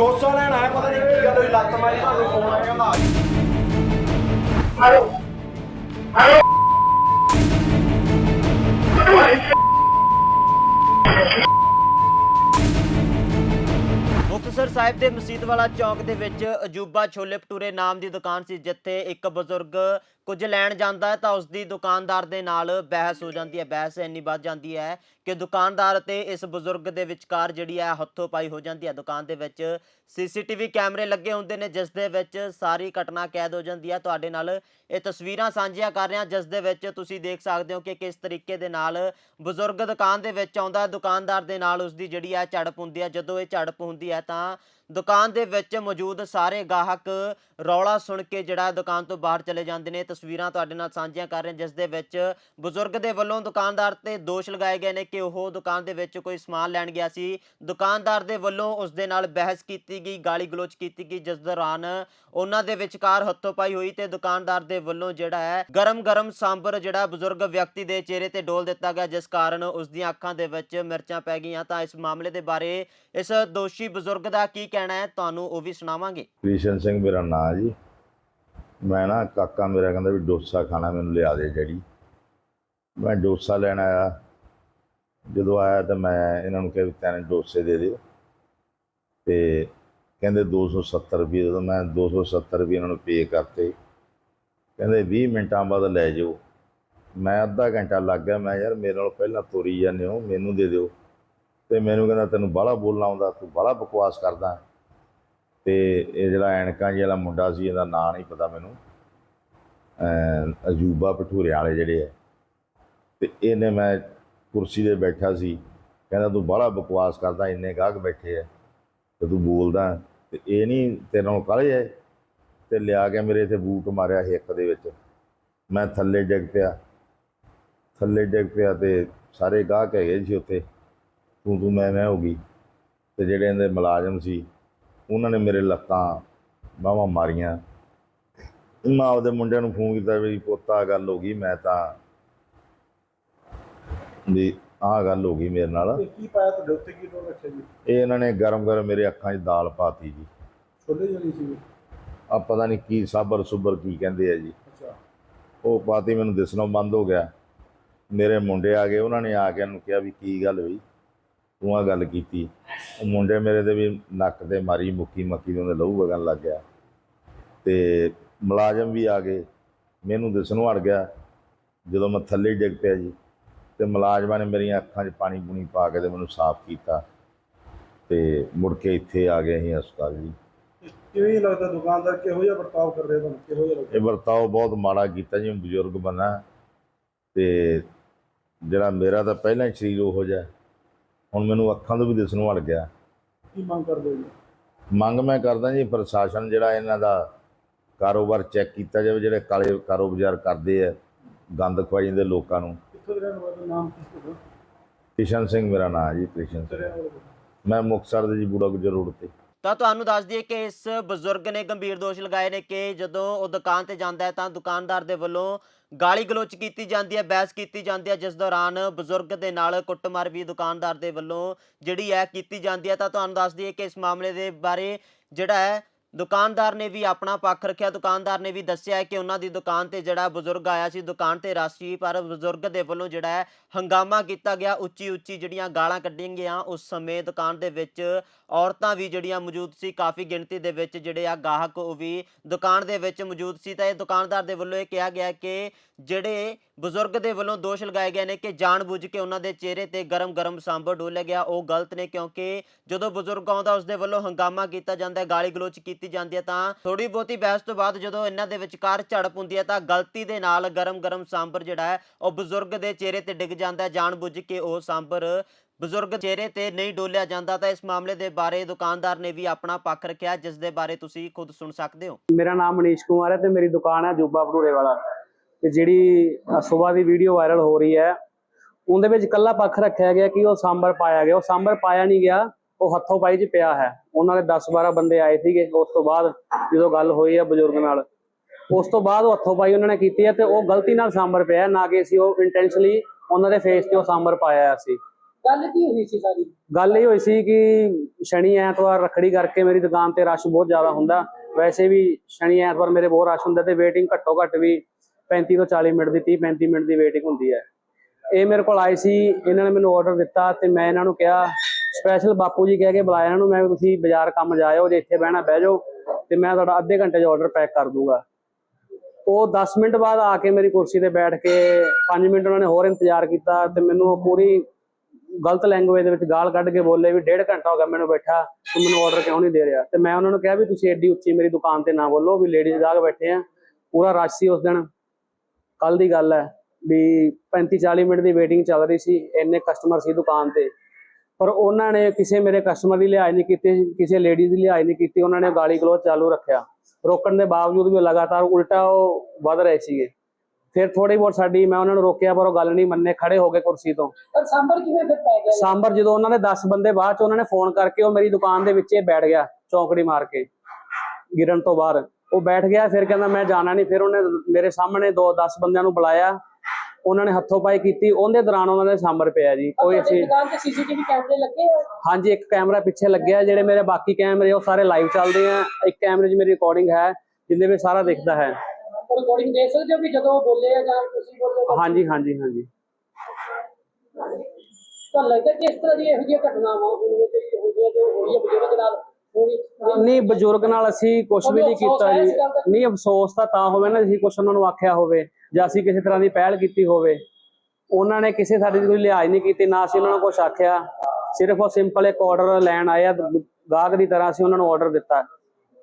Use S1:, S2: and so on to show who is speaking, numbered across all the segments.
S1: ਡੋਸਾ ਲੈਣ ਆਇਆ ਪਤਾ ਨਹੀਂ ਕੀ ਗੱਲ ਹੋਈ ਲੱਤ ਮਾਰੀ ਤੁਹਾਨੂੰ ਫੋਨ ਆਇਆ ਕਹਿੰਦਾ
S2: ਮੁਕਤਸਰ ਸਾਹਿਬ ਦੇ ਮਸੀਤਵਾਲਾ ਚੌਕ ਦੇ ਵਿੱਚ ਅਜੂਬਾ ਛੋਲੇ ਭਟੂਰੇ ਨਾਮ ਦੀ ਦੁਕਾਨ ਸੀ, ਜਿੱਥੇ ਇੱਕ ਬਜ਼ੁਰਗ ਕੁਝ ਲੈਣ ਜਾਂਦਾ ਤਾਂ ਉਸ ਦੀ ਦੁਕਾਨਦਾਰ ਦੇ ਨਾਲ ਬਹਿਸ ਹੋ ਜਾਂਦੀ ਹੈ। ਬਹਿਸ ਇੰਨੀ ਵੱਧ ਜਾਂਦੀ ਹੈ ਕਿ ਦੁਕਾਨਦਾਰ ਅਤੇ ਇਸ ਬਜ਼ੁਰਗ ਦੇ ਵਿਚਕਾਰ ਜਿਹੜੀ ਹੈ ਹੱਥੋਂ ਪਾਈ ਹੋ ਜਾਂਦੀ ਹੈ। ਦੁਕਾਨ ਦੇ ਵਿੱਚ ਸੀਸੀਟੀਵੀ ਕੈਮਰੇ ਲੱਗੇ ਹੁੰਦੇ ਨੇ, ਜਿਸ ਦੇ ਵਿੱਚ ਸਾਰੀ ਘਟਨਾ ਕੈਦ ਹੋ ਜਾਂਦੀ ਹੈ। ਤੁਹਾਡੇ ਨਾਲ ਇਹ ਤਸਵੀਰਾਂ ਸਾਂਝੀਆਂ ਕਰ ਰਿਹਾ, ਜਿਸ ਦੇ ਵਿੱਚ ਤੁਸੀਂ ਦੇਖ ਸਕਦੇ ਹੋ ਕਿ ਕਿਸ ਤਰੀਕੇ ਦੇ ਨਾਲ ਬਜ਼ੁਰਗ ਦੁਕਾਨ ਦੇ ਵਿੱਚ ਆਉਂਦਾ ਦੁਕਾਨਦਾਰ ਦੇ ਨਾਲ ਉਸ ਦੀ ਜਿਹੜੀ ਹੈ ਝੜਪ ਹੁੰਦੀ ਹੈ। ਜਦੋਂ ਇਹ ਝੜਪ ਹੁੰਦੀ ਹੈ ਤਾਂ 있습니다. ਦੁਕਾਨ ਦੇ ਵਿੱਚ ਮੌਜੂਦ ਸਾਰੇ ਗਾਹਕ ਰੌਲਾ ਸੁਣ ਕੇ ਜਿਹੜਾ ਦੁਕਾਨ ਤੋਂ ਬਾਹਰ ਚਲੇ ਜਾਂਦੇ ਨੇ। ਤਸਵੀਰਾਂ ਤੁਹਾਡੇ ਨਾਲ ਸਾਂਝੀਆਂ ਕਰ ਰਹੇ ਜਿਸ ਦੇ ਵਿੱਚ ਬਜ਼ੁਰਗ ਦੇ ਵੱਲੋਂ ਦੁਕਾਨਦਾਰ ਤੇ ਦੋਸ਼ ਲਗਾਏ ਗਏ ਨੇ ਕਿ ਉਹ ਦੁਕਾਨ ਦੇ ਵਿੱਚ ਕੋਈ ਸਮਾਨ ਲੈਣ ਗਿਆ ਸੀ। ਦੁਕਾਨਦਾਰ ਦੇ ਵੱਲੋਂ ਉਸ ਦੇ ਨਾਲ ਬਹਿਸ ਕੀਤੀ ਗਈ, ਗਾਲੀ ਗਲੋਚ ਕੀਤੀ ਗਈ, ਜਿਸ ਦੌਰਾਨ ਉਹਨਾਂ ਦੇ ਵਿਚਕਾਰ ਹੱਥੋਂ ਪਾਈ ਹੋਈ ਤੇ ਦੁਕਾਨਦਾਰ ਦੇ ਵੱਲੋਂ ਜਿਹੜਾ ਹੈ ਗਰਮ ਗਰਮ ਸਾਂਬਰ ਜਿਹੜਾ ਬਜ਼ੁਰਗ ਵਿਅਕਤੀ ਦੇ ਚਿਹਰੇ ਤੇ ਡੋਲ ਦਿੱਤਾ ਗਿਆ, ਜਿਸ ਕਾਰਨ ਉਸ ਦੀਆਂ ਅੱਖਾਂ ਦੇ ਵਿੱਚ ਮਿਰਚਾਂ ਪੈ ਗਈਆਂ। ਤਾਂ ਇਸ ਮਾਮਲੇ ਦੇ ਬਾਰੇ ਇਸ ਦੋਸ਼ੀ ਬਜ਼ੁਰਗ ਦਾ ਕੀ ਕਹਿਣਾ ਹੈ, ਤੁਹਾਨੂੰ ਉਹ ਵੀ ਸੁਣਾਵਾਂਗੇ।
S3: ਕ੍ਰਿਸ਼ਨ ਸਿੰਘ ਮੇਰਾ ਨਾਂ ਜੀ। ਮੈਂ ਨਾ ਕਾਕਾ ਮੇਰਾ ਕਹਿੰਦਾ ਵੀ ਡੋਸਾ ਖਾਣਾ ਮੈਨੂੰ ਲਿਆ ਦੇ ਡੈਡੀ। ਮੈਂ ਡੋਸਾ ਲੈਣ ਆਇਆ। ਜਦੋਂ ਆਇਆ ਤਾਂ ਮੈਂ ਇਹਨਾਂ ਨੂੰ ਕਿਹਾ ਵੀ ਤੈਨੂੰ ਡੋਸੇ ਦੇ ਦਿਓ। ਤੇ ਕਹਿੰਦੇ 270 ਰੁਪਏ ਜਦੋਂ ਮੈਂ 270 ਰੁਪਏ ਇਹਨਾਂ ਨੂੰ ਪੇ ਕਰਤੇ। ਕਹਿੰਦੇ 20 ਮਿੰਟਾਂ ਬਾਅਦ ਲੈ ਜਾਓ। ਮੈਂ ਅੱਧਾ ਘੰਟਾ ਲੱਗ ਗਿਆ। ਮੈਂ ਯਾਰ ਮੇਰੇ ਨਾਲ ਪਹਿਲਾਂ ਤੋਰੀ ਜਾਂਦੇ ਹੋ, ਮੈਨੂੰ ਦੇ ਦਿਓ। ਤੇ ਮੈਨੂੰ ਕਹਿੰਦਾ, ਤੈਨੂੰ ਬਾਹਲਾ ਬੋਲਣਾ ਆਉਂਦਾ, ਤੂੰ ਬਾਹਲਾ ਬਕਵਾਸ ਕਰਦਾ। ਤੇ ਇਹ ਜਿਹੜਾ ਐਨਕਾਂ ਜੀ ਵਾਲਾ ਮੁੰਡਾ ਸੀ, ਇਹਦਾ ਨਾਂ ਨਹੀਂ ਪਤਾ ਮੈਨੂੰ। ਅਜੂਬਾ ਭਟੂਰੇ ਵਾਲੇ ਜਿਹੜੇ ਆ। ਤੇ ਇਹਨੇ ਮੈਂ ਕੁਰਸੀ ਤੇ ਬੈਠਾ ਸੀ। ਕਹਿੰਦਾ, ਤੂੰ ਬੜਾ ਬਕਵਾਸ ਕਰਦਾ, ਇੰਨੇ ਗਾਹਕ ਬੈਠੇ ਆ। ਤੇ ਤੂੰ ਬੋਲਦਾ, ਤੇ ਇਹ ਨਹੀਂ ਤੇਰੇ ਨਾਲ ਕਾਲੇ ਹੈ ਤੇ ਲਿਆ ਕੇ ਮੇਰੇ ਇੱਥੇ ਬੂਟ ਮਾਰਿਆ ਹਿੱਕ ਦੇ ਵਿੱਚ। ਮੈਂ ਥੱਲੇ ਡਿੱਗ ਪਿਆ। ਥੱਲੇ ਡਿੱਗ ਪਿਆ ਤੇ ਸਾਰੇ ਗਾਹਕ ਹੈਗੇ ਸੀ ਉੱਥੇ। ਤੂੰ ਤੂੰ ਮੈਂ ਮੈਂ ਹੋ ਗਈ। ਤੇ ਜਿਹੜੇ ਇਹਦੇ ਮੁਲਾਜ਼ਮ ਸੀ ਉਹਨਾਂ ਨੇ ਮੇਰੇ ਲੱਤਾਂ ਬਾਹਾਂ ਮਾਰੀਆਂ। ਮੈਂ ਆਪਦੇ ਮੁੰਡਿਆਂ ਨੂੰ ਫੋਨ ਕੀਤਾ ਵੀ ਪੋਤਾ ਗੱਲ ਹੋ ਗਈ ਮੈਂ ਤਾਂ ਵੀ ਆਹ ਗੱਲ ਹੋ ਗਈ ਮੇਰੇ ਨਾਲ।
S1: ਕੀ ਪਾਇਆ ਤੁਹਾਡੇ ਉੱਤੇ? ਕੀ ਲੋੜ ਰੱਖਿਆ ਜੀ?
S3: ਇਹ ਇਹਨਾਂ ਨੇ ਗਰਮ ਗਰਮ ਮੇਰੇ ਅੱਖਾਂ 'ਚ ਦਾਲ ਪਾਤੀ ਜੀ।
S1: ਛੋਲੇ ਜਲੀ ਸੀ।
S3: ਆ ਪਤਾ ਨਹੀਂ ਕੀ ਸਾਬਰ ਸੁਬਰ ਕੀ ਕਹਿੰਦੇ ਆ ਜੀ।
S1: ਅੱਛਾ।
S3: ਉਹ ਪਾਤੀ ਮੈਨੂੰ ਦਿਸਣੋਂ ਬੰਦ ਹੋ ਗਿਆ। ਮੇਰੇ ਮੁੰਡੇ ਆ ਗਏ ਉਹਨਾਂ ਨੇ ਆ ਕੇ ਇਹਨੂੰ ਕਿਹਾ ਵੀ ਕੀ ਗੱਲ ਹੋਈ? ਤੂੰ ਆ ਗੱਲ ਕੀਤੀ। ਉਹ ਮੁੰਡੇ ਮੇਰੇ ਦੇ ਵੀ ਨੱਕ ਤੇ ਮਾਰੀ ਮੁੱਕੀ ਮੱਕੀ ਦੇ ਉਹਦੇ ਲਹੂ ਵਗਣ ਲੱਗ ਗਿਆ। ਤੇ ਮੁਲਾਜ਼ਮ ਵੀ ਆ ਗਏ। ਮੈਨੂੰ ਦਿਸਣੋਂ ਹਟ ਗਿਆ। ਜਦੋਂ ਮੈਂ ਥੱਲੇ ਡਿੱਗ ਪਿਆ ਜੀ ਤੇ ਮੁਲਾਜ਼ਮਾਂ ਨੇ ਮੇਰੀਆਂ ਅੱਖਾਂ 'ਚ ਪਾਣੀ ਪੂਣੀ ਪਾ ਕੇ ਤੇ ਮੈਨੂੰ ਸਾਫ਼ ਕੀਤਾ। ਤੇ ਮੁੜ ਕੇ ਇੱਥੇ ਆ ਗਏ ਅਸੀਂ ਹਸਪਤਾਲ ਜੀ।
S1: ਕਿਵੇਂ ਲੱਗਦਾ ਦੁਕਾਨਦਾਰ ਕਿਹੋ ਜਿਹਾ ਵਰਤਾਓ ਕਰ ਰਿਹਾ ਤੁਹਾਨੂੰ? ਕਿਹੋ ਜਿਹਾ ਲੱਗਦਾ?
S3: ਇਹ ਵਰਤਾਓ ਬਹੁਤ ਮਾੜਾ ਕੀਤਾ ਜੀ ਬਜ਼ੁਰਗ ਬਣਾ ਤੇ ਜਿਹੜਾ ਮੇਰਾ ਤਾਂ ਪਹਿਲਾਂ ਹੀ ਸਰੀਰ ਉਹੋ ਜਿਹਾ। ਹੁਣ ਮੈਨੂੰ ਅੱਖਾਂ ਤੋਂ ਵੀ ਦਿਸਣੋਂ ਹਟ ਗਿਆ।
S1: ਕੀ ਮੰਗ ਕਰਦੇ ਹੋ ਜੀ?
S3: ਮੰਗ ਮੈਂ ਕਰਦਾ ਜੀ ਪ੍ਰਸ਼ਾਸਨ ਜਿਹੜਾ ਇਹਨਾਂ ਦਾ ਕਾਰੋਬਾਰ ਚੈੱਕ ਕੀਤਾ ਜਾਵੇ ਜਿਹੜੇ ਕਾਲੇ ਕਾਰੋਬਾਰ ਕਰਦੇ ਆ ਗੰਦ ਖਵਾਈ ਜਾਂਦੇ ਲੋਕਾਂ ਨੂੰ।
S1: ਨਾਮ
S3: ਕਿਸ਼ਨ ਸਿੰਘ ਮੇਰਾ ਨਾਮ ਜੀ ਕ੍ਰਿਸ਼ਨ ਸਿੰਘ। ਮੈਂ ਮੁਕਤਸਰ ਦੇ ਜੀ ਬੂੜਾ ਗੁਜਰ ਰੋਡ ਤੇ।
S2: ਤਾਂ ਤੁਹਾਨੂੰ ਦੱਸ ਦਈਏ ਕਿ ਇਸ ਬਜ਼ੁਰਗ ਨੇ ਗੰਭੀਰ ਦੋਸ਼ ਲਗਾਏ ਨੇ ਕਿ ਜਦੋਂ ਉਹ ਦੁਕਾਨ ਤੇ ਜਾਂਦਾ ਹੈ ਤਾਂ ਦੁਕਾਨਦਾਰ ਦੇ ਵੱਲੋਂ ਗਾਲੀ ਗਲੋਚ ਕੀਤੀ ਜਾਂਦੀ ਹੈ, ਬਹਿਸ ਕੀਤੀ ਜਾਂਦੀ ਹੈ, ਜਿਸ ਦੌਰਾਨ ਬਜ਼ੁਰਗ ਦੇ ਨਾਲ ਕੁੱਟਮਾਰ ਵੀ ਦੁਕਾਨਦਾਰ ਦੇ ਵੱਲੋਂ ਜਿਹੜੀ ਹੈ ਕੀਤੀ ਜਾਂਦੀ ਹੈ। ਤਾਂ ਤੁਹਾਨੂੰ ਦੱਸ ਦਈਏ ਕਿ ਇਸ ਮਾਮਲੇ ਦੇ ਬਾਰੇ ਜਿਹੜਾ ਹੈ ਦੁਕਾਨਦਾਰ ਨੇ ਵੀ ਆਪਣਾ ਪੱਖ ਰੱਖਿਆ। ਦੁਕਾਨਦਾਰ ਨੇ ਵੀ ਦੱਸਿਆ ਕਿ ਉਹਨਾਂ ਦੀ ਦੁਕਾਨ ਤੇ ਜਿਹੜਾ ਬਜ਼ੁਰਗ ਆਇਆ ਸੀ, ਦੁਕਾਨ ਤੇ ਰਸ਼ ਸੀ ਪਰ ਬਜ਼ੁਰਗ ਦੇ ਵੱਲੋਂ ਜਿਹੜਾ ਹੈ ਹੰਗਾਮਾ ਕੀਤਾ ਗਿਆ। ਉੱਚੀ ਉੱਚੀ ਜਿਹੜੀਆਂ ਗਾਲਾਂ ਕੱਢੀਆਂ ਗਈਆਂ, ਉਸ ਸਮੇਂ ਦੁਕਾਨ ਦੇ ਵਿੱਚ ਔਰਤਾਂ ਵੀ ਜਿਹੜੀਆਂ ਮੌਜੂਦ ਸੀ, ਕਾਫੀ ਗਿਣਤੀ ਦੇ ਵਿੱਚ ਜਿਹੜੇ ਆ ਗਾਹਕ ਉਹ ਵੀ ਦੁਕਾਨ ਦੇ ਵਿੱਚ ਮੌਜੂਦ ਸੀ। ਤਾਂ ਇਹ ਦੁਕਾਨਦਾਰ ਦੇ ਵੱਲੋਂ ਇਹ ਕਿਹਾ ਗਿਆ ਕਿ ਜਿਹੜੇ ਬਜ਼ੁਰਗ ਦੇ ਵੱਲੋਂ ਦੋਸ਼ ਲਗਾਏ ਗਏ ਨੇ ਕਿ ਜਾਣਬੁੱਝ ਕੇ ਉਹਨਾਂ ਦੇ ਚਿਹਰੇ ਤੇ ਗਰਮ-ਗਰਮ ਸਾਂਬਰ ਡੋਲਿਆ ਗਿਆ। ਉਹ ਗਲਤ ਨੇ ਕਿਉਂਕਿ ਜਦੋਂ ਬਜ਼ੁਰਗ ਆਉਂਦਾ ਉਸ ਦੇ ਵੱਲੋਂ ਹੰਗਾਮਾ ਕੀਤਾ ਜਾਂਦਾ ਹੈ ਗਾਲੀ ਗਲੋਚ ਕੀਤੀ ਜਾਂਦੀ ਹੈ ਤਾਂ ਥੋੜੀ ਬਹੁਤੀ ਬਹਿਸ ਤੋਂ ਬਾਅਦ ਜਦੋਂ ਇਹਨਾਂ ਦੇ ਵਿਚਕਾਰ ਝੜਪ ਹੁੰਦੀ ਹੈ ਤਾਂ ਗਲਤੀ ਦੇ ਨਾਲ ਗਰਮ-ਗਰਮ ਸਾਂਬਰ ਜਿਹੜਾ ਹੈ, ਉਹ ਬਜ਼ੁਰਗ ਦੇ ਚਿਹਰੇ ਤੇ ਡਿੱਗ ਜਾਂਦਾ ਹੈ। ਜਾਣਬੁੱਝ ਕੇ ਉਹ ਸਾਂਬਰ ਬਜ਼ੁਰਗ ਚਿਹਰੇ ਤੇ ਨਹੀਂ ਡੋਲਿਆ ਜਾਂਦਾ ਤਾਂ ਇਸ ਮਾਮਲੇ ਦੇ ਬਾਰੇ ਦੁਕਾਨਦਾਰ ਨੇ ਵੀ ਆਪਣਾ ਪੱਖ ਰੱਖਿਆ, ਜਿਸ ਦੇ ਬਾਰੇ ਤੁਸੀਂ ਖੁਦ ਸੁਣ ਸਕਦੇ ਹੋ।
S4: ਮੇਰਾ ਨਾਮ ਮਨੀਸ਼ ਕੁਮਾਰ ਹੈ ਤੇ ਮੇਰੀ ਦੁਕਾਨ ਹੈ ਜੂਬਾ ਭਟੂਰੇ ਵਾਲਾ। ਤੇ ਜਿਹੜੀ ਸਵੇਰ ਦੀ ਵੀਡੀਓ ਵਾਇਰਲ ਹੋ ਰਹੀ ਹੈ ਉਹਦੇ ਵਿੱਚ ਕੱਲਾ ਪੱਖ ਰੱਖਿਆ ਗਿਆ ਕਿ ਉਹ ਸਾਂਬਰ ਪਾਇਆ ਗਿਆ। ਉਹ ਸਾਂਬਰ ਪਾਇਆ ਨਹੀਂ ਗਿਆ ਉਹ ਹੱਥੋਂ ਪਾਈ 'ਚ ਪਿਆ ਹੈ। ਉਹਨਾਂ ਦੇ 10-12 ਬੰਦੇ ਆਏ ਸੀਗੇ। ਉਸ ਤੋਂ ਬਾਅਦ ਜਦੋਂ ਗੱਲ ਹੋਈ ਹੈ ਬਜ਼ੁਰਗ ਨਾਲ ਉਸ ਤੋਂ ਬਾਅਦ ਉਹ ਹੱਥੋਂ ਪਾਈ ਉਹਨਾਂ ਨੇ ਕੀਤੀ ਹੈ ਤੇ ਉਹ ਗਲਤੀ ਨਾਲ ਸਾਂਬਰ ਪਿਆ ਨਾ ਕਿ ਅਸੀਂ ਉਹ ਇੰਟੈਂਸ਼ਨਲੀ ਉਹਨਾਂ ਦੇ ਫੇਸ ਤੇ ਉਹ ਸਾਂਬਰ ਪਾਇਆ ਸੀ।
S5: ਗੱਲ ਕੀ ਹੋਈ ਸੀ ਸਾਰੀ?
S4: ਗੱਲ ਇਹ ਹੋਈ ਸੀ ਕਿ ਸ਼ਨੀ ਐਤਵਾਰ ਰੱਖੜੀ ਕਰਕੇ ਮੇਰੀ ਦੁਕਾਨ ਤੇ ਰਸ਼ ਬਹੁਤ ਜ਼ਿਆਦਾ ਹੁੰਦਾ। ਵੈਸੇ ਵੀ ਸ਼ਨੀ ਐਤਵਾਰ ਮੇਰੇ ਬਹੁਤ ਰਸ਼ ਹੁੰਦਾ ਤੇ ਵੇਟਿੰਗ ਘੱਟੋ ਘੱਟ ਵੀ 35 ਤੋਂ 40 ਮਿੰਟ ਦੀ 30 35 ਮਿੰਟ ਦੀ ਵੇਟਿੰਗ ਹੁੰਦੀ ਹੈ। ਇਹ ਮੇਰੇ ਕੋਲ ਆਏ ਸੀ, ਇਹਨਾਂ ਨੇ ਮੈਨੂੰ ਆਰਡਰ ਦਿੱਤਾ ਤੇ ਮੈਂ ਇਹਨਾਂ ਨੂੰ ਕਿਹਾ ਸਪੈਸ਼ਲ ਬਾਪੂ ਜੀ ਕਹਿ ਕੇ ਬੁਲਾਇਆ ਇਹਨਾਂ ਨੂੰ, ਮੈਂ ਵੀ ਤੁਸੀਂ ਬਾਜ਼ਾਰ ਕੰਮ ਜਾਇਓ, ਜੇ ਇੱਥੇ ਬਹਿਣਾ ਬਹਿ ਜਾਓ ਤੇ ਮੈਂ ਤੁਹਾਡਾ ਅੱਧੇ ਘੰਟੇ 'ਚ ਆਰਡਰ ਪੈਕ ਕਰ ਦੂੰਗਾ। ਉਹ 10 ਮਿੰਟ ਬਾਅਦ ਆ ਕੇ ਮੇਰੀ ਕੁਰਸੀ ਤੇ ਬੈਠ ਕੇ 5 ਮਿੰਟ ਉਹਨਾਂ ਨੇ ਹੋਰ ਇੰਤਜ਼ਾਰ ਕੀਤਾ ਤੇ ਮੈਨੂੰ ਉਹ ਪੂਰੀ ਗਲਤ ਲੈਂਗੁਏਜ ਦੇ ਵਿੱਚ ਗਾਲ ਕੱਢ ਕੇ ਬੋਲੇ ਵੀ ਡੇਢ ਘੰਟਾ ਹੋ ਗਿਆ ਮੈਨੂੰ ਬੈਠਾ, ਤੂੰ ਮੈਨੂੰ ਆਰਡਰ ਕਿਉਂ ਨਹੀਂ ਦੇ ਰਿਹਾ? ਤੇ ਮੈਂ ਉਹਨਾਂ ਨੂੰ ਕਿਹਾ ਵੀ ਤੁਸੀਂ ਐਡੀ ਉੱਚੀ ਮੇਰੀ ਦੁਕਾਨ ਤੇ ਨਾ ਬੋਲੋ ਵੀ ਲੇਡੀਜ਼ ਗਾਹਕ ਬੈਠੇ ਆ, ਪੂਰਾ ਰਸ਼ ਸੀ ਉਸ ਦਿਨ। ਕੱਲ ਦੀ ਗੱਲ ਹੈ ਵੀ 35 40 ਮਿੰਟ ਦੀ ਵੇਟਿੰਗ ਚੱਲ ਰਹੀ ਸੀ ਇੰਨੇ ਕਸਟਮਰ ਸੀ ਦੁਕਾਨ ਤੇ। ਪਰ ਉਹਨਾਂ ਨੇ ਕਿਸੇ ਮੇਰੇ ਕਸਟਮਰ ਦੀ ਲਿਹਾਜ਼ ਨਹੀਂ ਕੀਤੀ ਕਿਸੇ ਲੇਡੀ ਦੀ ਲਿਹਾਜ਼ ਨਹੀਂ ਕੀਤੀ ਉਹਨਾਂ ਨੇ ਗਾਲੀ ਗਲੋਚ ਚਾਲੂ ਰੱਖਿਆ। ਰੋਕਣ ਦੇ ਬਾਵਜੂਦ ਵੀ ਲਗਾਤਾਰ ਉਲਟਾ ਉਹ ਵੱਧ ਰਹੇ ਸੀਗੇ। ਫਿਰ ਥੋੜੀ ਬਹੁਤ ਸਾਡੀ ਮੈਂ ਉਹਨਾਂ ਨੂੰ ਰੋਕਿਆ ਪਰ ਉਹ ਗੱਲ ਨਹੀਂ ਮੰਨੇ ਖੜੇ ਹੋ ਗਏ ਕੁਰਸੀ ਤੋਂ।
S5: ਪਰ ਸਾਂਬਰ ਕਿਵੇਂ ਫਿਰ ਪੈ ਗਿਆ?
S4: ਸਾਂਬਰ ਜਦੋਂ ਉਹਨਾਂ ਨੇ 10 ਬੰਦੇ ਬਾਅਦ ਚ ਉਹਨਾਂ ਨੇ ਫੋਨ ਕਰਕੇ ਉਹ ਮੇਰੀ ਦੁਕਾਨ ਦੇ ਵਿੱਚ ਬੈਠ ਗਿਆ ਚੌਂਕੜੀ ਮਾਰ ਕੇ ਗਿਰਨ ਤੋਂ ਬਾਅਦ। ਉਹ ਬੈਠ ਗਿਆ ਫਿਰ ਕਹਿੰਦਾ ਮੈਂ ਜਾਣਾ ਨਹੀਂ। ਫਿਰ ਉਹਨੇ ਮੇਰੇ ਸਾਹਮਣੇ ਦੋ 10 ਬੰਦਿਆਂ ਨੂੰ ਬੁਲਾਇਆ। ਉਹਨਾਂ ਨੇ ਹੱਥੋਂ ਪਾਈ ਕੀਤੀ। ਉਹਦੇ ਦੌਰਾਨ ਉਹਨਾਂ ਦੇ ਸਾਂਬਰ ਪਿਆ ਜੀ। ਕੋਈ ਅਸੀਂ
S5: ਦੁਕਾਨ ਤੇ ਸੀਸੀਟੀਵੀ ਕੈਮਰੇ ਲੱਗੇ
S4: ਹਾਂਜੀ ਇੱਕ ਕੈਮਰਾ ਪਿੱਛੇ ਲੱਗਿਆ। ਜਿਹੜੇ ਮੇਰੇ ਬਾਕੀ ਕੈਮਰੇ ਉਹ ਸਾਰੇ ਲਾਈਵ ਚੱਲਦੇ ਆ। ਇੱਕ ਕੈਮਰੇ 'ਚ ਮੇਰੀ ਰਿਕਾਰਡਿੰਗ ਹੈ ਜਿੰਦੇ ਵਿੱਚ ਸਾਰਾ ਦਿਖਦਾ ਹੈ।
S5: ਰਿਕਾਰਡਿੰਗ ਦੇਖ ਸਕਦੇ ਹੋ ਕਿ ਜਦੋਂ ਉਹ ਬੋਲੇ ਆ ਜਾਂ ਤੁਸੀਂ ਬੋਲੇ
S4: ਹਾਂਜੀ ਹਾਂਜੀ ਹਾਂਜੀ।
S5: ਤਾਂ ਲੱਗਦਾ ਕਿ ਇਸ ਤਰ੍ਹਾਂ ਦੀ ਇਹੋ ਜਿਹੀਆਂ ਘਟਨਾਵਾਂ ਹੋਣਗੀਆਂ ਤੇ ਹੋਣਗੀਆਂ ਤੇ ਹੋਣਗੀਆਂ ਬਜ਼ੁਰਗ ਨਾਲ
S4: ਨਹੀਂ, ਬਜ਼ੁਰਗ ਨਾਲ ਅਸੀਂ ਕੁਝ ਵੀ ਨਹੀਂ ਕੀਤਾ ਜੀ। ਨਹੀਂ, ਅਫਸੋਸ ਤਾਂ ਤਾਂ ਹੋਵੇ ਨਾ, ਅਸੀਂ ਕੁਝ ਉਹਨਾਂ ਨੂੰ ਆਖਿਆ ਹੋਵੇ ਜਾਂ ਅਸੀਂ ਕਿਸੇ ਤਰ੍ਹਾਂ ਦੀ ਪਹਿਲ ਕੀਤੀ ਹੋਵੇ। ਉਹਨਾਂ ਨੇ ਕਿਸੇ ਸਾਡੇ ਦੀ ਕੋਈ ਲਿਹਾਜ਼ ਨਹੀਂ ਕੀਤੀ, ਨਾ ਅਸੀਂ ਉਹਨਾਂ ਨੂੰ ਕੁਝ ਆਖਿਆ। ਸਿਰਫ ਉਹ ਸਿੰਪਲ ਇੱਕ ਆਰਡਰ ਲੈਣ ਆਏ ਆ, ਗਾਹਕ ਦੀ ਤਰ੍ਹਾਂ ਅਸੀਂ ਉਹਨਾਂ ਨੂੰ ਆਰਡਰ ਦਿੱਤਾ।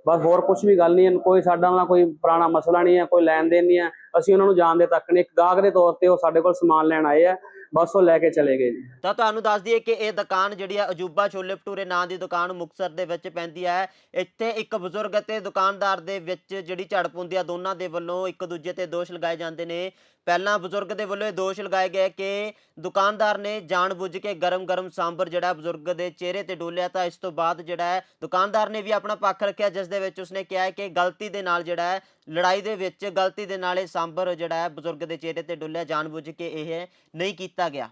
S4: ਬਸ ਹੋਰ ਕੁਝ ਵੀ ਗੱਲ ਨਹੀਂ ਹੈ, ਕੋਈ ਸਾਡਾ ਨਾਲ ਕੋਈ ਪੁਰਾਣਾ ਮਸਲਾ ਨਹੀਂ ਹੈ, ਕੋਈ ਲੈਣ ਦੇਣ ਨਹੀਂ ਹੈ। ਅਸੀਂ ਉਹਨਾਂ ਨੂੰ ਜਾਣਦੇ ਤੱਕ ਨਹੀਂ। ਇੱਕ ਗਾਹਕ ਦੇ ਤੌਰ ਤੇ ਉਹ ਸਾਡੇ ਕੋਲ ਸਮਾਨ ਲੈਣ ਆਏ ਆ। ਬਸ ਉਹ ਲੈ ਕੇ ਚਲੇ ਗਏ ਜੀ।
S2: ਤਾਂ ਤੁਹਾਨੂੰ ਦੱਸ ਦਈਏ ਕਿ ਇਹ ਦੁਕਾਨ ਜਿਹੜੀ ਹੈ ਅਜੂਬਾ ਛੋਲੇ ਭਟੂਰੇ ਨਾਂ ਦੀ ਦੁਕਾਨ ਮੁਕਤਸਰ ਦੇ ਵਿੱਚ ਪੈਂਦੀ ਹੈ ਇੱਥੇ ਇੱਕ ਬਜ਼ੁਰਗ ਅਤੇ ਦੁਕਾਨਦਾਰ ਦੇ ਵਿੱਚ ਜਿਹੜੀ ਝੜਪ ਹੁੰਦੀ ਹੈ ਦੋਨਾਂ ਦੇ ਵੱਲੋਂ ਇੱਕ ਦੂਜੇ ਤੇ ਦੋਸ਼ ਲਗਾਏ ਜਾਂਦੇ ਨੇ। ਪਹਿਲਾਂ ਬਜ਼ੁਰਗ ਦੇ ਵੱਲੋਂ ਇਹ ਦੋਸ਼ ਲਗਾਏ ਗਏ ਕਿ ਦੁਕਾਨਦਾਰ ਨੇ ਜਾਣਬੁੱਝ ਕੇ ਗਰਮ-ਗਰਮ ਸਾਂਬਰ ਜਿਹੜਾ ਬਜ਼ੁਰਗ ਦੇ ਚਿਹਰੇ ਤੇ ਡੋਲਿਆ ਤਾਂ ਇਸ ਤੋਂ ਬਾਅਦ ਜਿਹੜਾ ਹੈ ਦੁਕਾਨਦਾਰ ਨੇ ਵੀ ਆਪਣਾ ਪੱਖ ਰੱਖਿਆ, ਜਿਸ ਦੇ ਵਿੱਚ ਉਸਨੇ ਕਿਹਾ ਹੈ ਕਿ ਗਲਤੀ ਦੇ ਨਾਲ ਜਿਹੜਾ ਹੈ ਲੜਾਈ ਦੇ ਵਿੱਚ ਗਲਤੀ ਦੇ ਨਾਲ ਇਹ ਸਾਂਬਰ ਜਿਹੜਾ ਹੈ ਬਜ਼ੁਰਗ ਦੇ ਚਿਹਰੇ ਤੇ ਡੋਲਿਆ, ਜਾਣਬੁੱਝ ਕੇ ਇਹ ਨਹੀਂ ਕੀਤਾ ਗਿਆ।